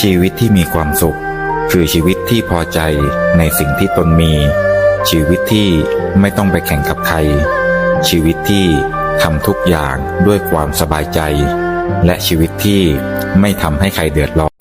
ชีวิตที่มีความสุข คือชีวิตที่พอใจในสิ่งที่ตนมี ชีวิตที่ไม่ต้องไปแข่งกับใคร ชีวิตที่ทำทุกอย่างด้วยความสบายใจ และชีวิตที่ไม่ทำให้ใครเดือดร้อน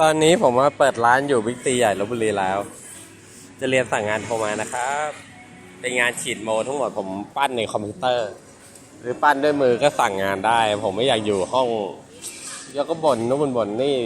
ตอนนี้ผมมาเปิดร้านอยู่บิ๊กซีใหญ่ลบบุรีแล้ว จะเรียนสั่งงานโทรมานะครับ เป็นงานฉีดโมทั้งหมดผมปั้นในคอมพิวเตอร์ หรือปั้นด้วยมือก็สั่งงานได้ ผมไม่อยากอยู่ห้อง แล้วก็บ่นนู้นบ่นบ่นนี่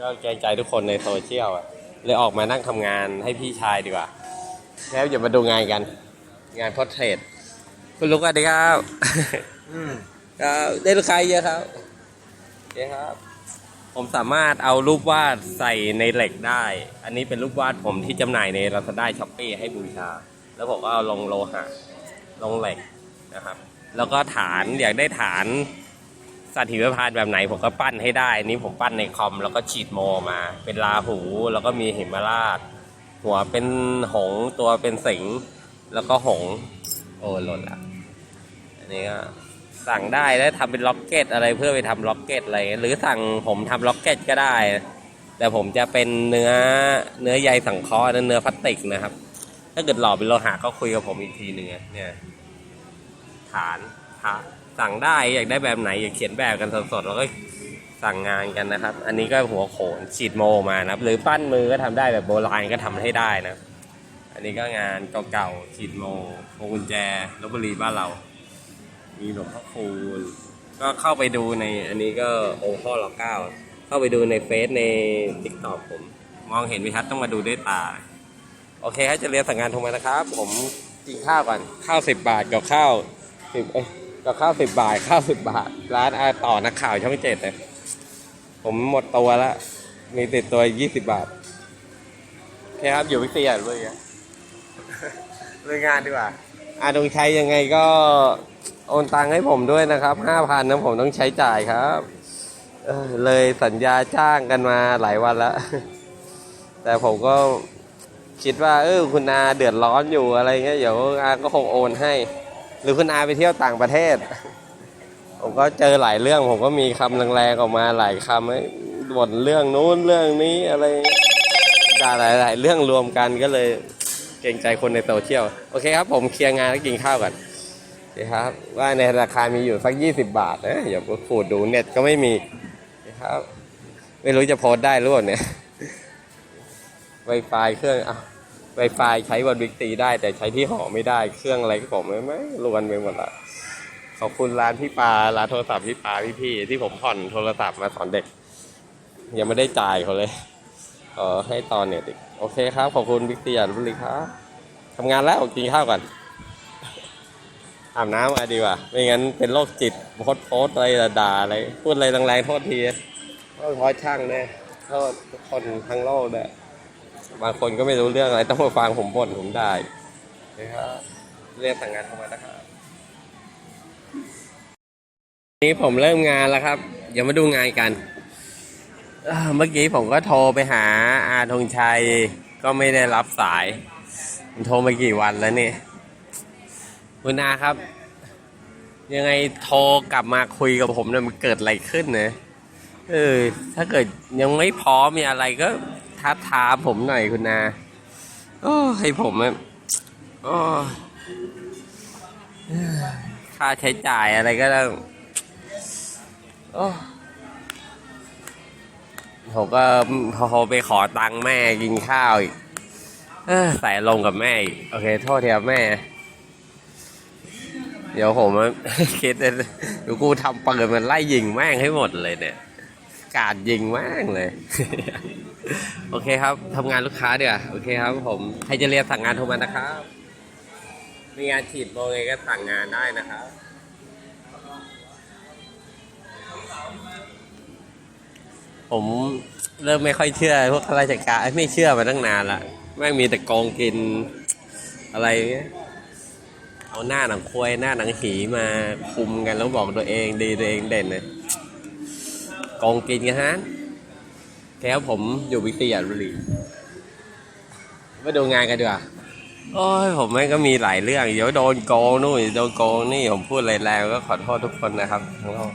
ก็เกรงใจทุกคนในโซเชียลอะเลยออกมานั่งทำงานให้พี่ชายดีกว่า แล้วอย่ามาดูงานกัน งานพอเทรดคุณลูกสวัสดีครับครับได้ลูกค้าเยอะครับโอเคครับ ผมสามารถเอารูปวาดใส่ในเหล็กได้ อันนี้เป็นรูปวาดผมที่จำหน่ายใน Lazada s h o p e e ให้บูชา แล้วผมก็เอาลงโลหะลงเหล็กนะครับ แล้วก็ฐานอยากได้ฐานสัตว์หิมพานต์แบบไหนผมก็ปั้นให้ได้ นี่ผมปั้นในคอมแล้วก็ฉีดโมมา เป็นลาหูแล้วก็มีหิมราช หัวเป็นหงส์ตัวเป็นสิงห์แล้วก็หงส์โอ้หล่นละอันนี้ก็สั่งได้แล้วทำเป็นล็อกเก็ตอะไรเพื่อไปทำล็อกเก็ตอะไร หรือสั่งผมทำล็อกเก็ตก็ได้ แต่ผมจะเป็นเนื้อเนื้อใยสังเคราะห์นะเนื้อพลาสติกนะครับ ถ้าเกิดหล่อเป็นโลหะก็คุยกับผมอีกทีหนึ่งเนี่ย ฐานพระสั่งได้อยากได้แบบไหนอยากเขียนแบบกันสดๆแล้วก็สั่งงานกันนะครับ อันนี้ก็หัวโขนฉีดโมมานะครับ หรือปั้นมือก็ทำได้แบบโบราณก็ทำให้ได้นะ อันนี้ก็งานเก่าๆฉีดโมพวงกุญแจลบบุรีบ้านเรา มีหลวงพ่อคูณก็เข้าไปดูในอันนี้ก็องค์พ่อรอเก้าเข้าไปดูในเฟซในทิกตอกผม มองเห็นไหมครับต้องมาดูด้วยตา โอเคครับจะเรียนสั่งงานโทรมานะครับ ผมกินข้าวก่อนข้าวสิบบาทกับข้าวสิบเอ้ยกับข้าวสิบบาท ข้าวสิบบาท ร้านอาต่อนักข่าวช่องเจ็ดเลยผมหมดตัวแล้วมีติดตัวยี่สิบบาทโอเคครับอยู่วิทยาเลยอะเรื่องงานดีกว่าอาดงชัยยังไงก็โอนตังค์ให้ผมด้วยนะครับห้าพันนะผมต้องใช้จ่ายครับเออเลยสัญญาจ้างกันมาหลายวันแล้ว แต่ผมก็ คิดว่าเออคุณอาเดือดร้อนอยู่อะไรเงี้ยเดี๋ยวอาก็คงโอนให้ หรือคุณอาไปเที่ยวต่างประเทศ ผมก็เจอหลายเรื่องผมก็มีคำแรงๆออกมาหลายคำบ่นเรื่องนู้นเรื่องนี้อะไรด่าหลายๆเรื่องรวมกันก็เลยเกรงใจคนในโซเชียลโอเคครับ ผมเคลียร์งานแล้วกินข้าวก่อนโอเคครับ ว่าในราคามีอยู่สักยี่สิบาทนะอย่าไปขูดดูเน็ตก็ไม่มีโอเคครับ ไม่รู้จะโพสได้หรือเปล่าเนี่ย Wi-Fi เครื่องอะ Wi-Fi ใช้บนบิ๊กซีได้ แต่ใช้ที่หอไม่ได้เครื่องอะไรก็ผมไม่ไม่รวนไปหมดละขอบคุณร้านพี่ปาร้านโทรศัพท์พี่ปาพี่ๆที่ผมผ่อนโทรศัพท์มาสอนเด็ก ยังไม่ได้จ่ายเขาเลยเออให้ตอนเน็ตอีกโอเคครับ ขอบคุณบิ๊กตียนบุรีครับทำงานแล้วกินข้าวก่อนอาบน้ำมาดีกว่า ไม่งั้นเป็นโรคจิตโพสโพสอะไรด่าอะไร พูดอะไรแรงๆโทษทีโทษพราะช่างเนี่ยโทษทุกคนทั้งโลกเนี่ย บางคนก็ไม่รู้เรื่องอะไรต้องมาฟังผมบ่นผมได้นะครับเรียกสั่งงานเข้ามานะครับนี้ผมเริ่มงานแล้วครับ เดี๋ยวมาดูงานกันเอ่อเมื่อกี้ผมก็โทรไปหาอาธงชัย ก็ไม่ได้รับสายผมโทรมากี่วันแล้วเนี่ยคุณอาครับ ยังไงโทรกลับมาคุยกับผมเนี่ยมันเกิดอะไรขึ้นเนี่ยเออถ้าเกิดยังไม่พร้อมมีอะไรก็ ท้าทามผมหน่อยคุณอาโอ้ให้ผมอะโอ้ค่าใช้จ่ายอะไรก็ต้องโอ้ผมก็โทรไปขอตังค์แม่กินข้าวอีกใส่ลงกับแม่อีกโอเค โทษทีครับแม่ เดี๋ยวผมคิดเดี๋ยวกูทำปืนมันไล่ยิงแม่งให้หมดเลยเนี่ย กาดยิงแม่งเลย โอเคครับทำงานลูกค้าเดี๋ยวโอเคครับผมใครจะเรียนสั่งงานโทรมานะครับ มีงานฉีดโบไงก็สั่งงานได้นะครับผมเริ่มไม่ค่อยเชื่อพวกข้าราชการไม่เชื่อมาตั้งนานละแม่งมีแต่โกงกินอะไรเงี้ยเอาหน้าหนังควายหน้าหนังหีมาคุมกันแล้วบอกตัวเองดีตัวเองเด่นเลยโกงกินกันฮะ แค่ผมอยู่วิทยาบุรีมาดูงานกันดีกว่าโอ้ยผมแม่งก็มีหลายเรื่อง เดี๋ยวโดนโกงนู่นโดนโกงนี่ผมพูดอะไรแรงก็ขอโทษทุกคนนะครับทั้งโลก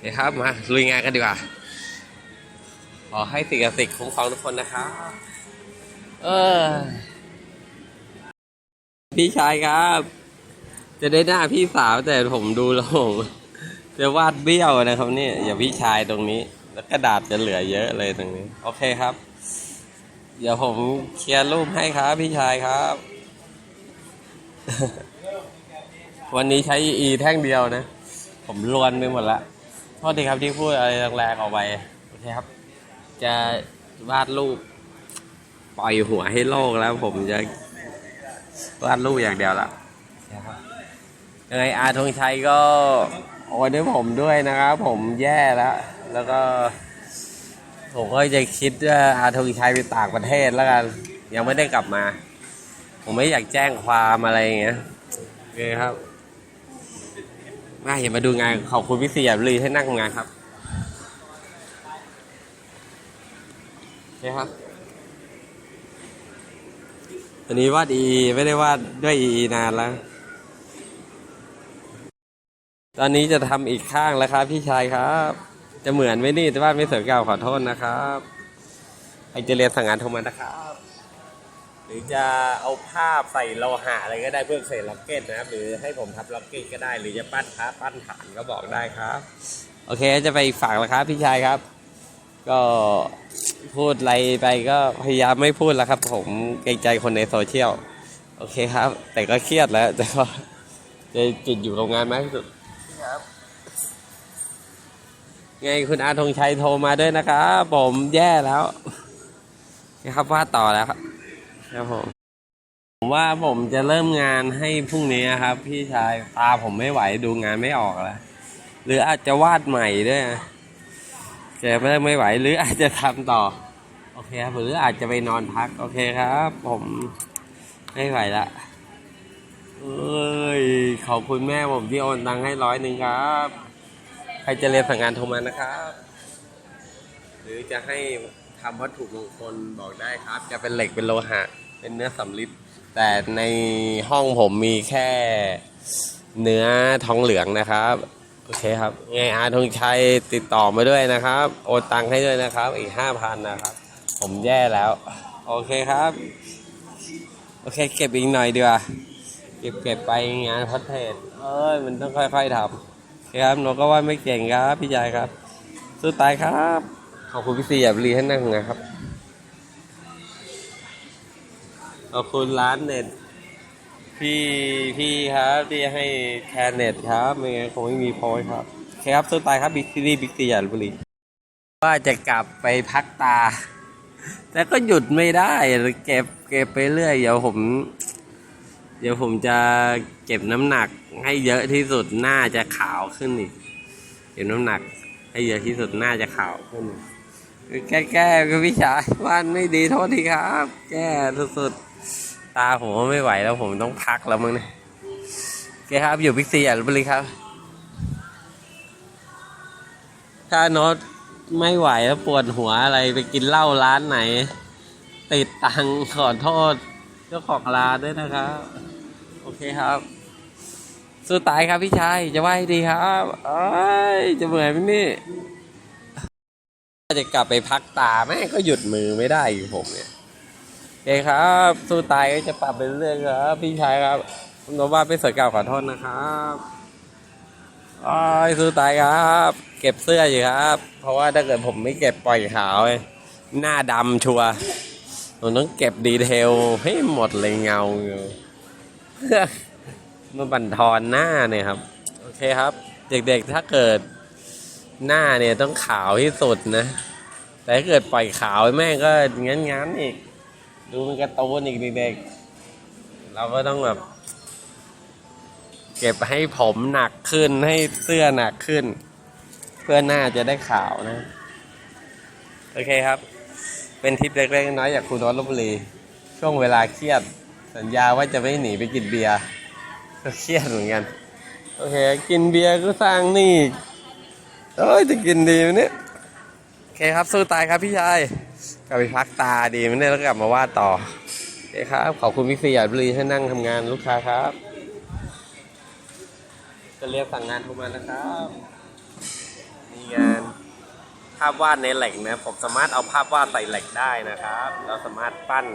เดี๋ยวครับมาลุยงานกันดีกว่า ขอให้สิ่งศักดิ์สิทธิ์คุ้มครองทุกคนนะครับเออ พี่ชายครับ จะได้หน้าพี่สาวแต่ผมดูแล้วผมจะวาดเบี้ยวนะครับเนี่ยอย่าพี่ชายตรงนี้ แล้วกระดาษจะเหลือเยอะเลยตรงนี้ โอเคครับ เดี๋ยวผมเคลียร์รูปให้ครับพี่ชายครับ วันนี้ใช้อีแท่งเดียวนะ ผมลวนไปหมดละโทษทีครับที่พูดอะไรแรงๆออกไป โอเคครับ จะวาดรูป ปล่อยหัวให้โลกแล้ว ผมจะวาดรูปอย่างเดียวละยังไงอาธงชัยก็โอนให้ผมด้วยนะครับ ผมแย่แล้ว แล้วก็ ผมก็จะคิดว่าอาธงชัยไปต่างประเทศแล้วกัน ยังไม่ได้กลับมา ผมไม่อยากแจ้งความอะไรอย่างเงี้ยโอเคครับมาเห็นมาดูงานขอบคุณพี่เสียบรีให้นั่งงานครับโอเคครับอันนี้วาดอีไม่ได้วาดด้วยอีนานแล้ว ตอนนี้จะทำอีกข้างแล้วครับพี่ชายครับ จะเหมือนไหมนี่แต่ว่าไม่สวยเก่าขอโทษนะครับไอเจเรียนสั่งงานโทรมานะครับ หรือจะเอาภาพใส่โลหะอะไรก็ได้เพื่อใส่ล็อกเก็ตนะครับ หรือให้ผมทับล็อกเก็ตก็ได้ หรือจะปั้นพระปั้นฐานก็บอกได้ครับ โอเคจะไปฝากแล้วครับพี่ชายครับ ก็พูดอะไรไปก็พยายามไม่พูดแล้วครับ ผมเกรงใจคนในโซเชียลโอเคครับ แต่ก็เครียดแล้วแต่ก็จะจิตอยู่กับงานมากที่สุด ไงคุณอาธงชัยโทรมาด้วยนะครับผมแย่แล้วนะครับว่าต่อแล้วครับครับผมผมว่าผมจะเริ่มงานให้พรุ่งนี้ครับ พี่ชายตาผมไม่ไหวดูงานไม่ออกแล้วหรืออาจจะวาดใหม่ด้วยนะแกไม่ไม่ไหว หรืออาจจะทำต่อ โอเคครับ หรืออาจจะไปนอนพัก โอเคครับ ผมไม่ไหวละเอ้ยขอบคุณแม่ผมที่โอนตังค์ให้ร้อยหนึ่งครับ ใครจะเรียนสั่งงานโทรมานะครับ หรือจะให้ทำวัตถุมงคลบอกได้ครับ จะเป็นเหล็กเป็นโลหะ เป็นเนื้อสำลิดแต่ในห้องผมมีแค่เนื้อทองเหลืองนะครับ โอเคครับไงอาธงชัยติดต่อมาด้วยนะครับ โอนตังค์ให้ด้วยนะครับ อีกห้าพันนะครับ ผมแย่แล้ว โอเคครับ โอเค เก็บอีกหน่อยดีกว่าเก็บเก็บไปงานพัฒเทศเอ้ย มันต้องค่อยๆทำ คครับหนูก็ว่าไม่เก่งครับพี่ชายครับ สู้ตายครับ ขอบคุณพี่ซีอย่ารีให้นั่งนะครับ ขอบคุณร้านเน็ต พี่พี่ครับที่ให้แคร์เน็ตครับไม่งั้นคงไม่มีโพสต์ครับโอเคครับสุดท้ายครับบิ๊กซีรีบิ๊กซีใหญ่ลพบุรีว่าจะกลับไปพักตา แต่ก็หยุดไม่ได้เก็บเก็บไปเรื่อย เดี๋ยวผม เดี๋ยวผมจะเก็บน้ำหนัก ให้เยอะที่สุดหน้าจะขาวขึ้นอีกเก็บน้ำหนัก ให้เยอะที่สุดหน้าจะขาวขึ้นแก้แก้ก็พี่ชายว่านไม่ดีโทษทีครับ แก้สุดๆตาผมไม่ไหวแล้วผมต้องพักแล้วมึงเนี่ยโอเคครับอยู่พิกซีอะลบุรีครับ ถ้าโน้ตไม่ไหวแล้วปวดหัวอะไรไปกินเหล้าร้านไหน ติดตังขอโทษเจ้าของร้านด้วยนะครับ โอเคครับ สู้ตายครับพี่ชายจะไหวดีครับเอ้ยจะเหมือนไหมนี่จะกลับไปพักตาแม่ก็หยุดมือไม่ได้อยู่ผมเนี่ยโอเคครับ สู้ตายก็จะปรับไปเรื่อยครับพี่ชายครับผมบอกว่าไม่สวยเก่าขอโทษนะครับอ้สู้ตายครับ เก็บเสื้ออยู่ครับ เพราะว่าถ้าเกิดผมไม่เก็บปล่อยขาวหน้าดำชัวร์ผมต้องเก็บดีเทลให้หมดเลยเงาอยู่เพื่อ มาบั่นทอนหน้าเนี่ยครับ โอเคครับ เด็กๆถ้าเกิดหน้าเนี่ยต้องขาวที่สุดนะ แต่ถ้าเกิดปล่อยขาวแม่ก็งั้นๆอีก ดูเป็นกร์ตูนอีกเด็กๆเราก็ต้องแบบ เก็บให้ผมหนักขึ้นให้เสื้อหนักขึ้น เพื่อหน้าจะได้ขาวนะ โอเคครับ เป็นทิปเล็กๆน้อยจากคุณนนลบุรี ช่วงเวลาเครียด สัญญาว่าจะไม่หนีไปกินเบียร์ เครียดเหมือนกัน โอเค กินเบียร์ก็สร้างหนี้อีกเอ้ยจะกินดีไหมเนี่ยโอเคครับสู้ตายครับพี่ชายกลับไปพักตาดีไหมเนี่ยแล้วกลับมาวาดต่อเคครับขอบคุณพี่สยามบุรีที่นั่งทำงานลูกค้าครับ จะเรียกสั่งงานโทรมานะครับมีงานภาพวาดในเหล็กนะผมสามารถเอาภาพวาดใส่เหล็กได้นะครับ เราสามารถปั้น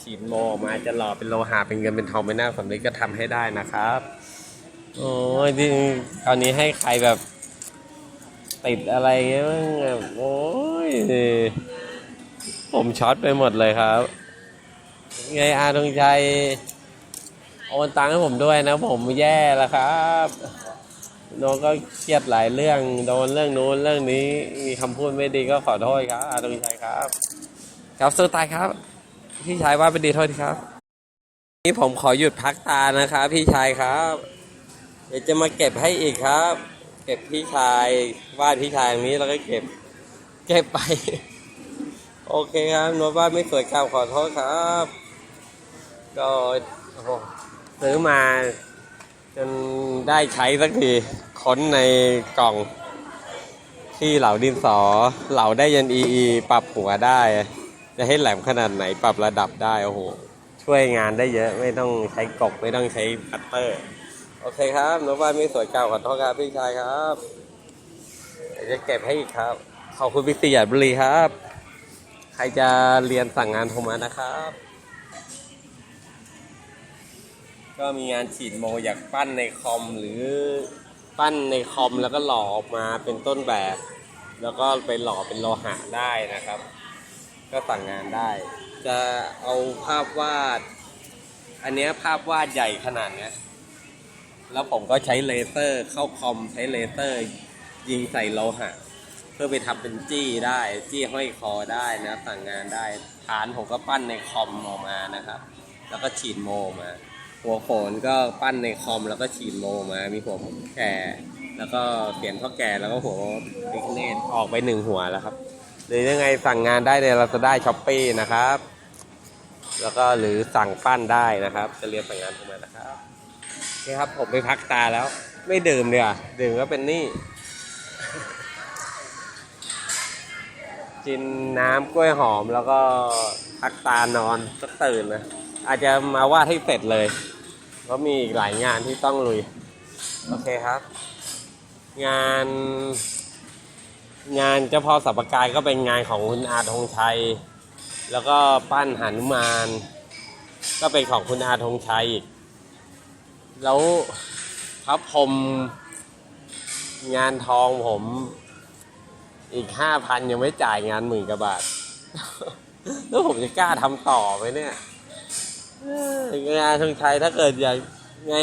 ฉีดโมออกมาจะหล่อเป็นโลหะเป็นเงินเป็นทองเป็นหน้าสำลิดก็ทำให้ได้นะครับ โอ้ยที่คราวนี้ให้ใครแบบติดอะไรเงี้ยบ้างแบบโอ้ยผมช็อตไปหมดเลยครับ ไงอาตรงใจโอนตังค์ให้ผมด้วยนะผมแย่แล้วครับน้องก็เครียดหลายเรื่องโดนเรื่องนู้นเรื่องนี้ มีคำพูดไม่ดีก็ขอโทษครับอาตรงใจครับ ครับสู้ายครับ พี่ชายว่าเป็นดีโทษทีครับ นี่ผมขอหยุดพักตานะครับ พี่ชายครับ เดี๋ยวจะมาเก็บให้อีกครับ เก็บพี่ชายวาดพี่ชายอย่างนี้แล้วก็เก็บ เก็บไป โอเคครับนวดบ้าไม่สวยครับขอโทษครับ ก็โอ้โหซื้อมาจนได้ใช้สักทีค้นในกล่อง ที่เหล่าดินสอ เหล่าได้ยันอีอี ปรับหัวได้ จะให้แหลมขนาดไหนปรับระดับได้โอ้โหช่วยงานได้เยอะไม่ต้องใช้กบไม่ต้องใช้คัตเตอร์ โอเคครับนวดบ้านไม่สวยเก่าขอโทษครับพี่ชายครับจะเก็บให้อีกครับ ขอบคุณพิเศษบุรีครับ ใครจะเรียนสั่งงานโทรมานะครับ ก็มีงานฉีดโมอยากปั้นในคอมหรือปั้นในคอมแล้วก็หล่อออกมาเป็นต้นแบบ แล้วก็ไปหล่อเป็นโลหะได้นะครับ ก็สั่งงานได้ จะเอาภาพวาด อันเนี้ยภาพวาดใหญ่ขนาดเนี้ย แล้วผมก็ใช้เลเซอร์เข้าคอมใช้เลเซอร์ ยิงใส่โลหะ เพื่อไปทำเป็นจี้ได้ จี้ห้อยคอได้นะ สั่งงานได้ ฐานผมก็ปั้นในคอมออกมานะครับ แล้วก็ฉีดโมมา หัวโขนก็ปั้นในคอมแล้วก็ฉีดโมมา มีหัวผมแก่แล้วก็เปลี่ยนพ่อแก่แล้วก็หัวพิกเนตออกไปหนึ่งหัวแล้วครับ หรือยังไงสั่งงานได้ในลาซาด้าช้อปปี้นะครับ แล้วก็หรือสั่งปั้นได้นะครับ จะเรียนสั่งงานเข้ามานะครับโอเครับผมไปพักตาแล้ว ไม่ดื่มเนีกว่ยดื่มก็เป็นหนี่กินน้ำกล้วยหอมแล้วก็พักตานอนสักตื่นนะอาจจะมาวาดให้เสร็จเลยเพราะมีอีกหลายงานที่ต้องลุย โอเคครับ งาน งานเจ้าพ่อสัปกายก็เป็นงานของคุณอาธงชัย แล้วก็ปั้นหานุมาน ก็เป็นของคุณอาธงชัยอีก แล้วพระพรมงานทองผมอีกห้าพันยังไม่จ่ายงานหมื่นกว่าบาท แล้วผมจะกล้าทำต่อไหมเนี่ยงานทางไทยถ้าเกิดอย่างไง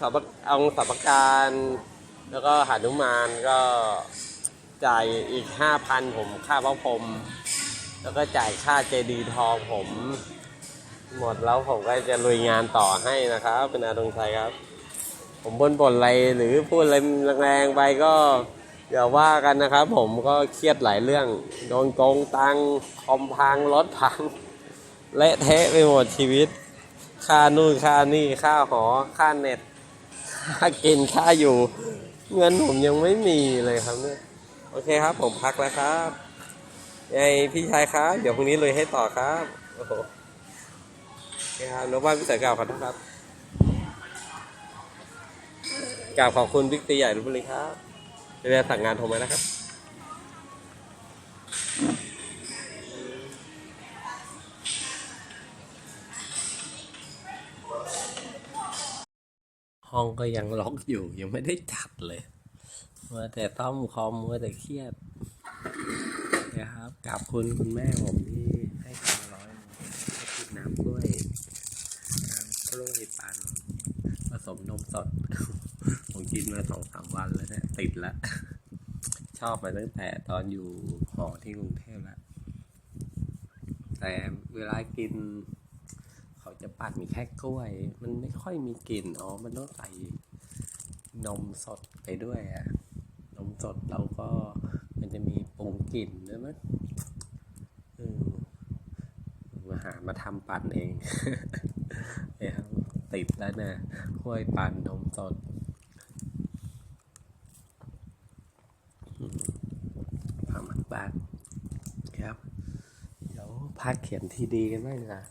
สับเอาสับการ แล้วก็หานุมานก็ จ่ายอีกห้าพันผมค่าพระพรมแล้วก็จ่ายค่าเจดีทองผม หมดแล้วผมก็จะลุยงานต่อให้นะครับ เป็นอาตรงชัยครับ ผมบนบนอะไรหรือพูดอะไรแรงๆไปก็อย่าว่ากันนะครับ ผมก็เครียดหลายเรื่อง โดนโกงตังค์คอมพังรถพัง เละเทะไปหมดชีวิต ค่านู่นค่านี่ค่าหอ ค่าเน็ต ค่ากินค่าอยู่ เงินผมยังไม่มีเลยครับเนี่ย โอเคครับ ผมพักแล้วครับยังไงพี่ชายครับ เดี๋ยวพรุ่งนี้เลยให้ต่อครับโอ้โหครับนกบ้านพี่สือเก่าขอโทษครับกราบขอบคุณบิ๊กตีใหญ่ลพบุรีครับจะได้สั่งงานโทรมานะครับห้องก็ยังล็อกอยู่ยังไม่ได้จัดเลย มัวแต่ต้อมคอมมัวแต่เครียดนะครับกราบคุณคุณแม่ผมที่ให้คนละร้อยให้กินน้ำกล้วยน้ำกล้วยปั่นผสมนมสด ผมกินมาสองสามวันแล้วเนี่ยติดละชอบมาตั้งแต่ตอนอยู่หอที่กรุงเทพแล้วแต่เวลากิน เขาจะปั่นมีแค่กล้วย มันไม่ค่อยมีกลิ่นอ๋อมันต้องใส่นมสดไปด้วยอะ สดเราก็มันจะมีปรุงกลิ่นด้วยมั้ยมาหามาทำปั่นเองเนี่ยครับติดแล้วนะกล้วยปั่นนมสดพามักบ้านครับ เดี๋ยวพักเขียนทีดีกันบ้างดีกว่า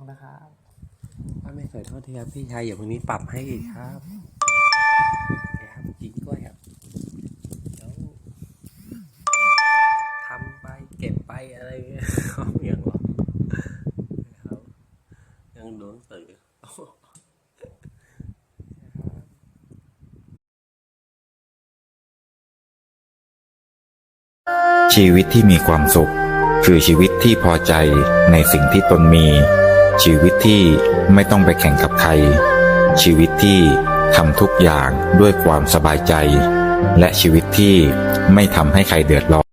องนะครับป้าไม่ขอโทษทีครับพี่ชายอย่าเพิ่งนี้ปรับให้อีกครับครับกินกล้วยครับเดี๋ยวทำไปเก็บไปอะไรเงี้ยเขาอย่างหรอครับยังโดนสื่อ ชีวิตที่มีความสุข คือชีวิตที่พอใจในสิ่งที่ตนมี ชีวิตที่ไม่ต้องไปแข่งกับใคร ชีวิตที่ทำทุกอย่างด้วยความสบายใจ และชีวิตที่ไม่ทำให้ใครเดือดร้อน